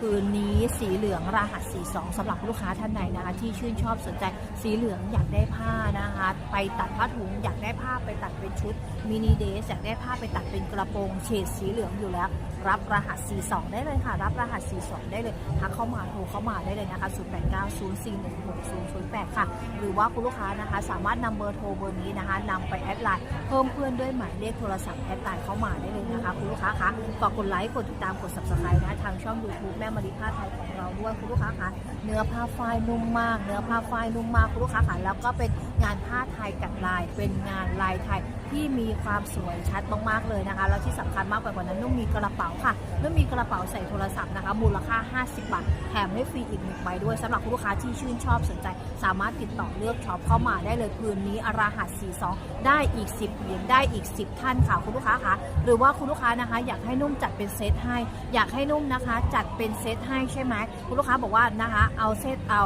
คืนนี้สีเหลืองรหัส 42สำหรับลูกค้าท่านใดนะคะ ที่ชื่นชอบสนใจสีเหลืองอยากได้ผ้านะคะ ไปตัดผ้าถุงอยากได้ผ้าไปตัดเป็นชุดมินิเดสอยากได้ผ้าไปตัดเป็นกระโปรงเฉดสีเหลืองอยู่แล้ว รับรหัส 42 ได้เลยค่ะ รับรหัส 42 ได้เลยทักเข้ามาโทรเข้ามาได้เลยนะคะ 0890416008 ค่ะ หรือว่าคุณลูกค้านะคะ สามารถนำเบอร์โทรเบอร์นี้นะคะนำไปแอดไลน์เพิ่มเพื่อนด้วยหมายเลขโทรศัพท์แอดไลน์เข้ามาได้เลยนะคะ คุณลูกค้าคะฝากกดไลค์กดติดตามกด subscribe นะทางช่อง YouTube แม่มาริผ้าไทยของเราด้วยคุณลูกค้าคะเนื้อผ้าฝ้ายนุ่มมาก เนื้อผ้าฝ้ายนุ่มมากคุณลูกค้าคะแล้วก็เป็น งานผ้าไทยกัดลาย เป็นงานลายไทยที่มีความสวยชัดมากๆเลยนะคะ แล้วที่สำคัญมากกว่านั้นนุ่มมีกระเป๋าค่ะนุ่มมีกระเป๋าใส่โทรศัพท์นะคะ มูลค่า 50 บาท แถมให้ฟรีอีกหนึ่งใบด้วยสำหรับคุณลูกค้าที่ชื่นชอบสนใจ สามารถติดต่อเลือกช็อปเข้ามาได้เลยคืนนี้อรหัส42 ได้อีก 10เหรียญได้อีก 10 ท่านค่ะคุณลูกค้าคะหรือว่าคุณลูกค้านะคะ อยากให้นุ่มจัดเป็นเซตให้ อยากให้นุ่มนะคะ จัดเป็นเซตให้ใช่ไหมคุณลูกค้าบอกว่านะคะ เอาเซตเอา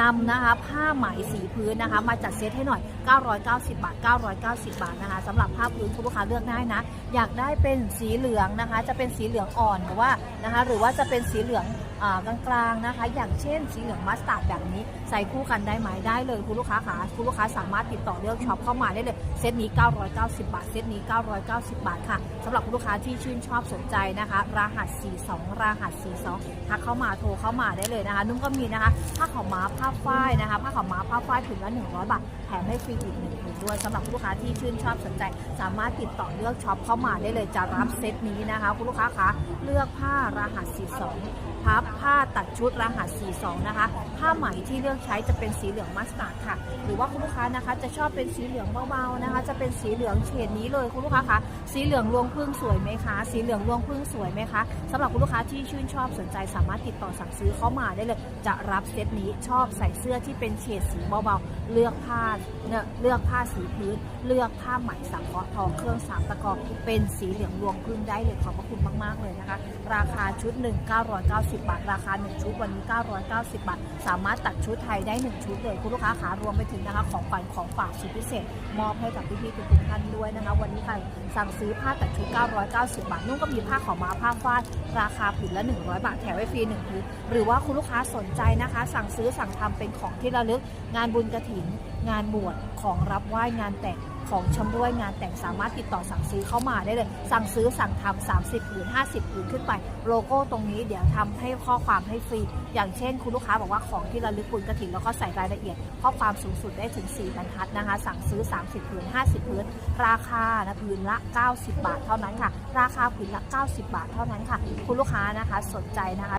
นำนะคะผ้าไหมสีพื้นนะคะ มาจัดเซตให้หน่อย 990 บาท 990 บาทนะคะสำหรับผ้าพื้นคุณลูกค้าเลือกได้นะ อยากได้เป็นสีเหลืองนะคะ จะเป็นสีเหลืองอ่อนหรือว่านะคะหรือว่าจะเป็นสีเหลืองอกลางๆนะคะ อย่างเช่นสีเหลืองมัสตาร์ดแบบนี้ ใส่คู่กันได้ไหมได้เลยคุณลูกค้าขาคุณลูกค้าสามารถติดต่อเลือกช็อปเข้ามาได้เลยเซตนี้ 990 บาท เซตนี้ 990 บาทค่ะสำหรับคุณลูกค้าที่ชื่นชอบสนใจนะคะ รหัส 42 รหัส 42ทักเข้ามาโทรเข้ามาได้เลยนะคะ นุ่มก็มีนะคะผ้าขาวม้าผ้าฝ้ายนะคะผ้าขาวม้าผ้าฝ้ายผืนละ 100 บาทแถมให้ฟรีอีกหนึ่งด้วยสำหรับคุณลูกค้าที่ชื่นชอบสนใจ สามารถติดต่อเลือกช็อปเข้ามาได้เลยจะรับเซตนี้นะคะ คุณลูกค้าคะเลือกผ้ารหัส 42 พับผ้าตัดชุดรหัส 42 นะคะ ผ้าไหมที่เลือกใช้จะเป็นสีเหลืองมัสตาร์ดค่ะ หรือว่าคุณลูกค้านะคะจะชอบเป็นสีเหลืองเบาๆนะคะ จะเป็นสีเหลืองเฉดนี้เลยคุณลูกค้าคะสีเหลืองรวงพึ่งสวยไหมคะ สีเหลืองรวงพึ่งสวยไหมคะสำหรับคุณลูกค้าที่ชื่นชอบสนใจ สามารถติดต่อสั่งซื้อเข้ามาได้เลย จะรับเซตนี้ชอบใส่เสื้อที่เป็นเฉดสีเบาๆเลือกผ้าเนี่ยเลือกผ้าสีพื้น เลือกผ้าไหมสังเคราะห์ทองเครื่องสามตะกอเป็นสีเหลืองรวงพึ่งได้เลยขอบพระคุณมาก ๆ เลยนะคะ ราคาชุด 1 990 บาท ราคา 1 ชุดวันนี้ 990 บาท สามารถตัดชุดไทยได้ 1 ชุดเลย คุณลูกค้าขารวมไปถึงนะคะ ของขวัญของฝากสุดพิเศษ มอบให้กับพี่ๆทุกท่านด้วยนะคะ วันนี้ใครสั่งซื้อผ้าตัดชุด 990 บาท นุ่งก็มีผ้าขาวม้าผ้าฝ้ายราคาผืนละ 100 บาท แถมไว้ฟรี1ผืนหรือว่าคุณลูกค้าสนใจนะคะ สั่งซื้อสั่งทำเป็นของที่ระลึกงานบุญกระถิน งานบวชของรับไหว้งานแต่งของชำร่วยงานแต่งสามารถติดต่อสั่งซื้อเข้ามาได้เลย สั่งซื้อสั่งทำ30 หรือ 50 หรือขึ้นไป โลโก้ตรงนี้เดี๋ยวทำให้ข้อความให้ฟรี อย่างเช่น คุณลูกค้าบอกว่าของที่ระลึกบุญกระถิ่นแล้วก็ใส่รายละเอียด ข้อความสูงสุดได้ถึง 4 บรรทัดนะคะ สั่งซื้อ 30ผืน50ผืนราคานะผืนละ 90 บาทเท่านั้นค่ะ ราคาผืนละ 90 บาทเท่านั้นค่ะ คุณลูกค้านะคะสนใจนะคะ